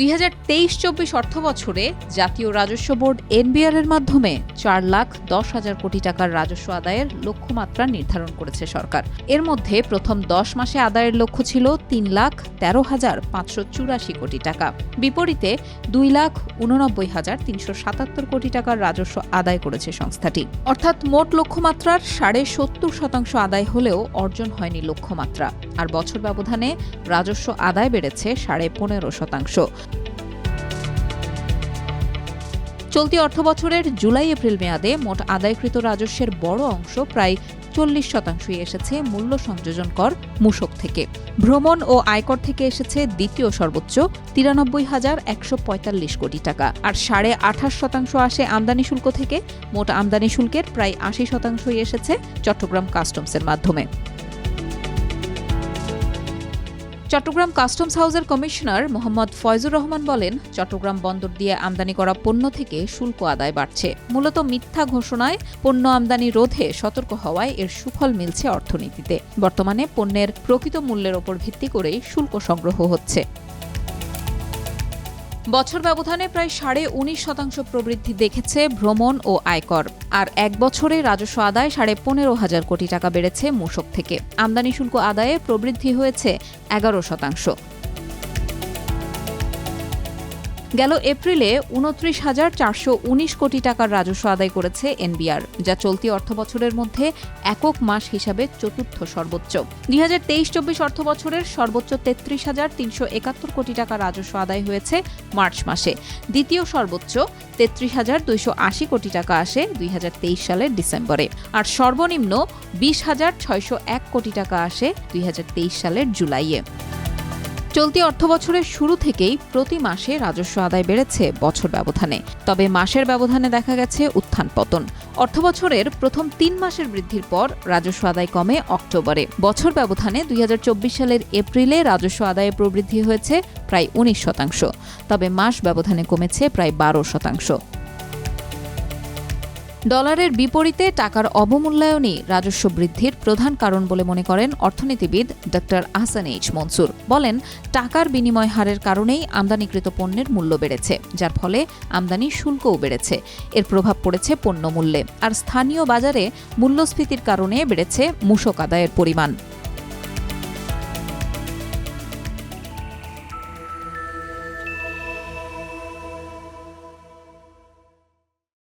দুই হাজার তেইশ চব্বিশ অর্থ বছরে জাতীয় রাজস্ব বোর্ড এনবিআর এর মাধ্যমে চার লাখ দশ হাজার কোটি টাকার রাজস্ব আদায়ের লক্ষ্যমাত্রা নির্ধারণ করেছে সরকার। এর মধ্যে প্রথম দশ মাসে আদায়ের লক্ষ্য ছিল তিন লাখ তেরো হাজার পাঁচশো চুরাশি কোটি টাকা। বিপরীতে দুই লাখ উননব্বই হাজার তিনশো সাতাত্তর কোটি টাকার রাজস্ব আদায় করেছে সংস্থাটি। অর্থাৎ মোট লক্ষ্যমাত্রার সাড়ে সত্তর শতাংশ আদায় হলেও অর্জন হয়নি লক্ষ্যমাত্রা। আর বছর ব্যবধানে রাজস্ব আদায় বেড়েছে সাড়ে পনেরো শতাংশ। চলতি অর্থবছরের জুলাই এপ্রিল মেয়াদে মোট আদায়কৃত রাজস্বের বড় অংশ প্রায় চল্লিশ শতাংশই এসেছে মূল্য সংযোজন কর মূসক থেকে। ভ্রমণ ও আয়কর থেকে এসেছে দ্বিতীয় সর্বোচ্চ তিরানব্বই হাজার একশো পঁয়তাল্লিশ কোটি টাকা। আর সাড়ে আঠাশ শতাংশ আসে আমদানি শুল্ক থেকে, মোট আমদানি শুল্কের প্রায় আশি শতাংশই এসেছে চট্টগ্রাম কাস্টমসের মাধ্যমে। Chattogram customs house commissioner Mohammad Foyzur Rahman বলেন, চট্টগ্রাম বন্দর দিয়ে আমদানি করা পণ্য থেকে শুল্ক আদায় বাড়ছে। মূলত মিথ্যা ঘোষণায় পণ্য আমদানি রোধে সতর্ক হওয়ায় এর সুফল মিলছে অর্থনীতিতে। বর্তমানে পণ্যের প্রকৃত মূল্যের ওপর ভিত্তি করেই শুল্ক সংগ্রহ হচ্ছে। বছর ব্যবধানে প্রায় সাড়ে উনিশ শতাংশ প্রবৃদ্ধি দেখেছে ভ্রমণ ও আয়কর। আর এক বছরে রাজস্ব আদায় সাড়ে পনেরো হাজার কোটি টাকা বেড়েছে মূসক থেকে। আমদানি শুল্ক আদায়ে প্রবৃদ্ধি হয়েছে এগারো শতাংশ। গেল এপ্রিলে উনত্রিশ হাজার চারশো উনিশ কোটি টাকার রাজস্ব আদায় করেছে এনবিআর, যা চলতি অর্থবছরের মধ্যে একক মাস হিসাবে চতুর্থ সর্বোচ্চ। দুই হাজার তেইশ চব্বিশ অর্থ বছরের সর্বোচ্চ তেত্রিশ হাজার তিনশো একাত্তর কোটি টাকা রাজস্ব আদায় হয়েছে মার্চ মাসে। দ্বিতীয় সর্বোচ্চ তেত্রিশ হাজার দুইশো আশি কোটি টাকা আসে দুই হাজার তেইশ সালের ডিসেম্বরে। আর সর্বনিম্ন বিশ হাজার ছয়শো এক কোটি টাকা আসে দুই হাজার তেইশ সালের জুলাইয়ে। চলতি অর্থবছরের শুরু থেকেই প্রতি মাসে রাজস্ব আদায় বেড়েছে বছর ব্যবধানে। তবে মাসের ব্যবধানে দেখা গেছে উত্থান পতন। অর্থবছরের প্রথম তিন মাসের বৃদ্ধির পর রাজস্ব আদায় কমে অক্টোবরে। বছর ব্যবধানে দুই হাজার চব্বিশ সালের এপ্রিলে রাজস্ব আদায়ে প্রবৃদ্ধি হয়েছে প্রায় উনিশ শতাংশ। তবে মাস ব্যবধানে কমেছে প্রায় বারো শতাংশ। ডলারের বিপরীতে টাকার অবমূল্যায়নই রাজস্ব বৃদ্ধির প্রধান কারণ বলে মনে করেন অর্থনীতিবিদ ডক্টর আহসান এইচ মনসুর। বলেন, টাকার বিনিময় হারের কারণেই আমদানিকৃত পণ্যের মূল্য বেড়েছে, যার ফলে আমদানি শুল্কও বেড়েছে। এর প্রভাব পড়েছে পণ্য মূল্যে আর স্থানীয় বাজারে মূল্যস্ফীতির কারণে বেড়েছে মূসক আদায়ের পরিমাণ।